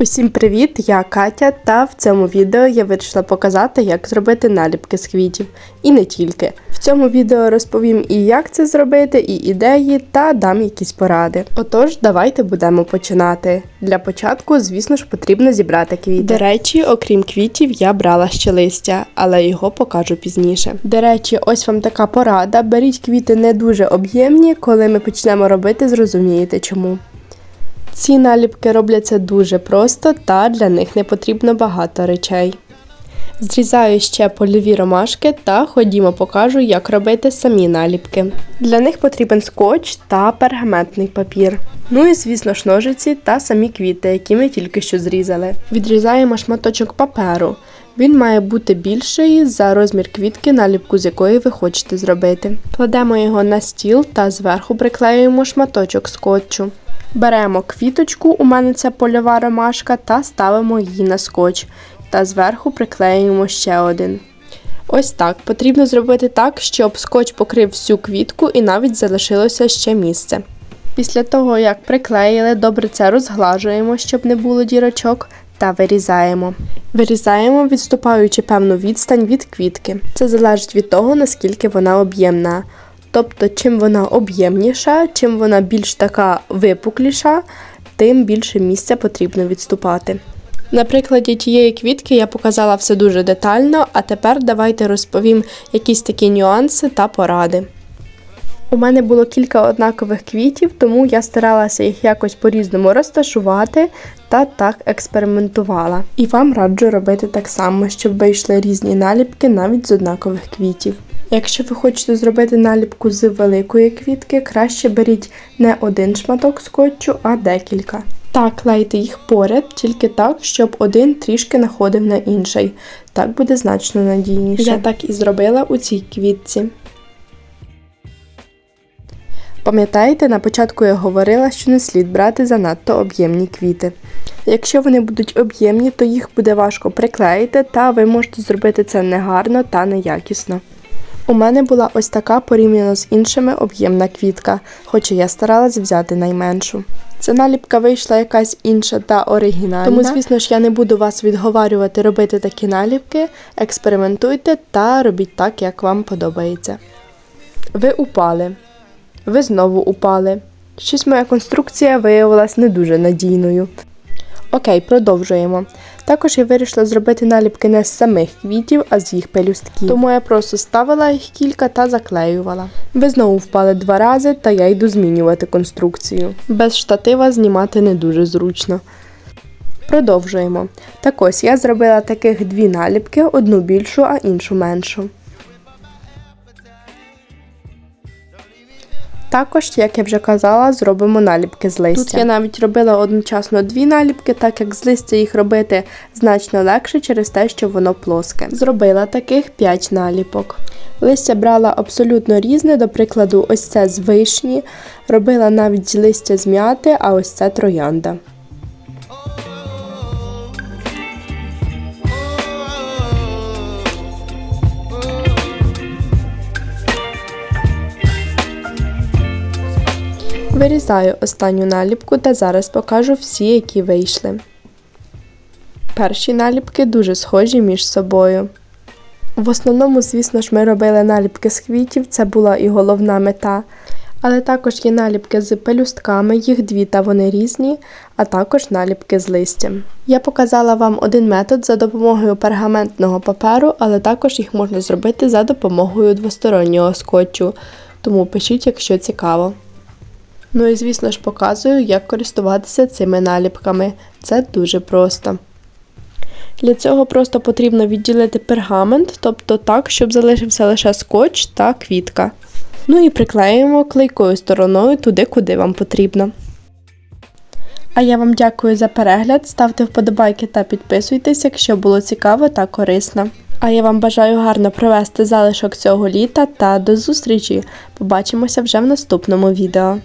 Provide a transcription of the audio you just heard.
Усім привіт! Я Катя, та в цьому відео я вирішила показати, як зробити наліпки з квітів. І не тільки. В цьому відео розповім і як це зробити, і ідеї, та дам якісь поради. Отож, давайте будемо починати. Для початку, звісно ж, потрібно зібрати квіти. До речі, окрім квітів, я брала ще листя, але його покажу пізніше. До речі, ось вам така порада. Беріть квіти не дуже об'ємні, коли ми почнемо робити, зрозумієте чому. Ці наліпки робляться дуже просто та для них не потрібно багато речей. Зрізаю ще польові ромашки та ходімо покажу, як робити самі наліпки. Для них потрібен скотч та пергаментний папір. Ну і, звісно ж, ножиці та самі квіти, які ми тільки що зрізали. Відрізаємо шматочок паперу. Він має бути більший за розмір квітки, наліпку з якої ви хочете зробити. Кладемо його на стіл та зверху приклеюємо шматочок скотчу. Беремо квіточку, у мене це польова ромашка, та ставимо її на скотч. Та зверху приклеюємо ще один. Ось так. Потрібно зробити так, щоб скотч покрив всю квітку і навіть залишилося ще місце. Після того, як приклеїли, добре це розглажуємо, щоб не було дірочок, та вирізаємо. Вирізаємо, відступаючи певну відстань від квітки. Це залежить від того, наскільки вона об'ємна. Тобто, чим вона об'ємніша, чим вона більш така випукліша, тим більше місця потрібно відступати. На прикладі тієї квітки я показала все дуже детально, а тепер давайте розповім якісь такі нюанси та поради. У мене було кілька однакових квітів, тому я старалася їх якось по-різному розташувати та так експериментувала. І вам раджу робити так само, щоб вийшли різні наліпки навіть з однакових квітів. Якщо ви хочете зробити наліпку з великої квітки, краще беріть не один шматок скотчу, а декілька. Та клейте їх поряд, тільки так, щоб один трішки находив на інший. Так буде значно надійніше. Я так і зробила у цій квітці. Пам'ятаєте, на початку я говорила, що не слід брати занадто об'ємні квіти. Якщо вони будуть об'ємні, то їх буде важко приклеїти, та ви можете зробити це негарно та неякісно. У мене була ось така порівняно з іншими об'ємна квітка, хоча я старалась взяти найменшу. Ця наліпка вийшла якась інша та оригінальна. Тому, звісно ж, я не буду вас відговарювати робити такі наліпки, експериментуйте та робіть так, як вам подобається. Ви упали. Ви знову упали. Щось моя конструкція виявилась не дуже надійною. Окей, продовжуємо. Також я вирішила зробити наліпки не з самих квітів, а з їх пелюстків. Тому я просто ставила їх кілька та заклеювала. Ви знову впали два рази, та я йду змінювати конструкцію. Без штатива знімати не дуже зручно. Продовжуємо. Так ось я зробила таких дві наліпки, одну більшу, а іншу меншу. Також, як я вже казала, зробимо наліпки з листя. Тут я навіть робила одночасно дві наліпки, так як з листя їх робити значно легше через те, що воно плоске. Зробила таких 5 наліпок. Листя брала абсолютно різне, до прикладу, ось це з вишні, робила навіть листя з м'яти, а ось це троянда. Вирізаю останню наліпку та зараз покажу всі, які вийшли. Перші наліпки дуже схожі між собою. В основному, звісно ж, ми робили наліпки з квітів, це була і головна мета. Але також є наліпки з пелюстками, їх дві та вони різні, а також наліпки з листям. Я показала вам один метод за допомогою пергаментного паперу, але також їх можна зробити за допомогою двостороннього скотчу, тому пишіть, якщо цікаво. Ну і, звісно ж, показую, як користуватися цими наліпками. Це дуже просто. Для цього просто потрібно відділити пергамент, тобто так, щоб залишився лише скотч та квітка. Ну і приклеїмо клейкою стороною туди, куди вам потрібно. А я вам дякую за перегляд. Ставте вподобайки та підписуйтесь, якщо було цікаво та корисно. А я вам бажаю гарно провести залишок цього літа та до зустрічі! Побачимося вже в наступному відео.